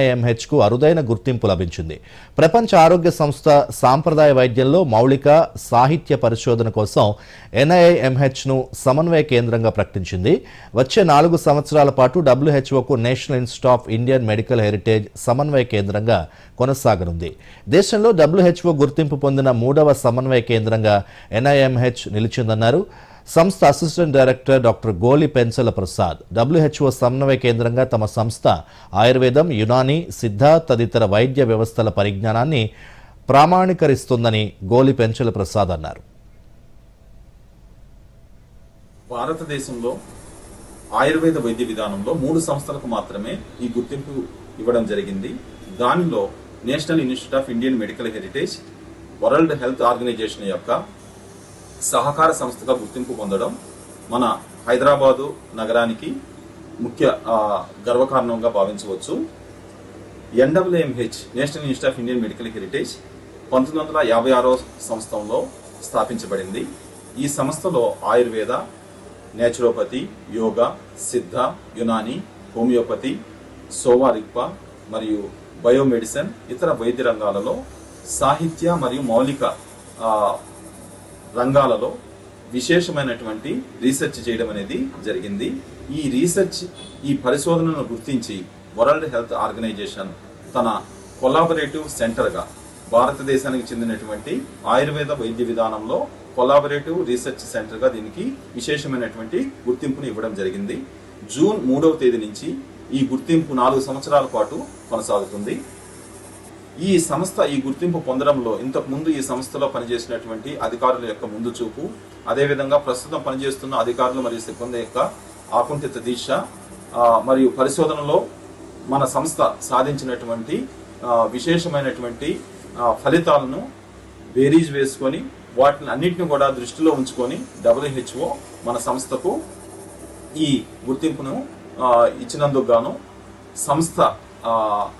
కు అరుదైన గుర్తింపు లభించింది. ప్రపంచ ఆరోగ్య సంస్థ సాంప్రదాయ వైద్యంలో మౌలిక సాహిత్య పరిశోధన కోసం ఎన్ఐఎంహెచ్ను సమన్వయ కేంద్రంగా ప్రకటించింది. వచ్చే నాలుగు సంవత్సరాల పాటు డబ్ల్యూహెచ్ఓకు national institute of Indian medical heritage సమన్వయ కేంద్రంగా కొనసాగనుంది. దేశంలో డబ్ల్యూహెచ్ఓ గుర్తింపు పొందిన మూడవ సమన్వయ కేంద్రంగా ఎన్ఐఎంహెచ్ నిలిచిందన్నారు. సంస్థ assistant director doctor Goli పెన్సల Prasad. WHO సమన్వయ కేంద్రంగా తమ సంస్థ ఆయుర్వేదం యునాని సిద్ధ తదితర వైద్య వ్యవస్థల పరిజ్ఞానాన్ని ప్రామాణీకరిస్తుందని గోలి పెంచల ప్రసాద్ అన్నారు. భారతదేశంలో ఆయుర్వేద వైద్య విధానంలో మూడు సంస్థలకు మాత్రమే ఈ గుర్తింపు ఇవ్వడం జరిగింది. దానిలో national institute of Indian medical heritage World Health Organization యొక్క సహకార సంస్థగా గుర్తింపు పొందడం మన హైదరాబాదు నగరానికి ముఖ్య గర్వకారణంగా భావించవచ్చు. NWMH national institute of Indian medical heritage పంతొమ్మిది వందల యాభై ఆరో సంవత్సరంలో స్థాపించబడింది. ఈ సంస్థలో ఆయుర్వేద నేచురోపతి యోగా సిద్ధ యునాని హోమియోపతి సోవారిక్ప మరియు బయోమెడిసిన్ ఇతర వైద్య రంగాలలో సాహిత్య మరియు మౌలిక రంగాలలో విశేషమైనటువంటి రీసెర్చ్ చేయడం అనేది జరిగింది. ఈ రీసెర్చ్ ఈ పరిశోధనను గుర్తించి వరల్డ్ హెల్త్ ఆర్గనైజేషన్ తన కొలాబరేటివ్ సెంటర్గా భారతదేశానికి చెందినటువంటి ఆయుర్వేద వైద్య విధానంలో కొలాబరేటివ్ రీసెర్చ్ సెంటర్గా దీనికి విశేషమైనటువంటి గుర్తింపును ఇవ్వడం జరిగింది. జూన్ మూడవ తేదీ నుంచి ఈ గుర్తింపు నాలుగు సంవత్సరాల పాటు కొనసాగుతుంది. ఈ సంస్థ ఈ గుర్తింపు పొందడంలో ఇంతకు ముందు ఈ సంస్థలో పనిచేసినటువంటి అధికారుల యొక్క ముందు చూపు అదేవిధంగా ప్రస్తుతం పనిచేస్తున్న అధికారులు మరియు సిబ్బంది యొక్క ఆకుంఠిత దీక్ష మరియు పరిశోధనలో మన సంస్థ సాధించినటువంటి విశేషమైనటువంటి ఫలితాలను బేరీజ్ వేసుకొని వాటిని అన్నింటిని కూడా దృష్టిలో ఉంచుకొని డబ్ల్యూహెచ్ఓ మన సంస్థకు ఈ గుర్తింపును ఇచ్చినందుకు గాను సంస్థ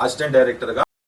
అసిస్టెంట్ డైరెక్టర్గా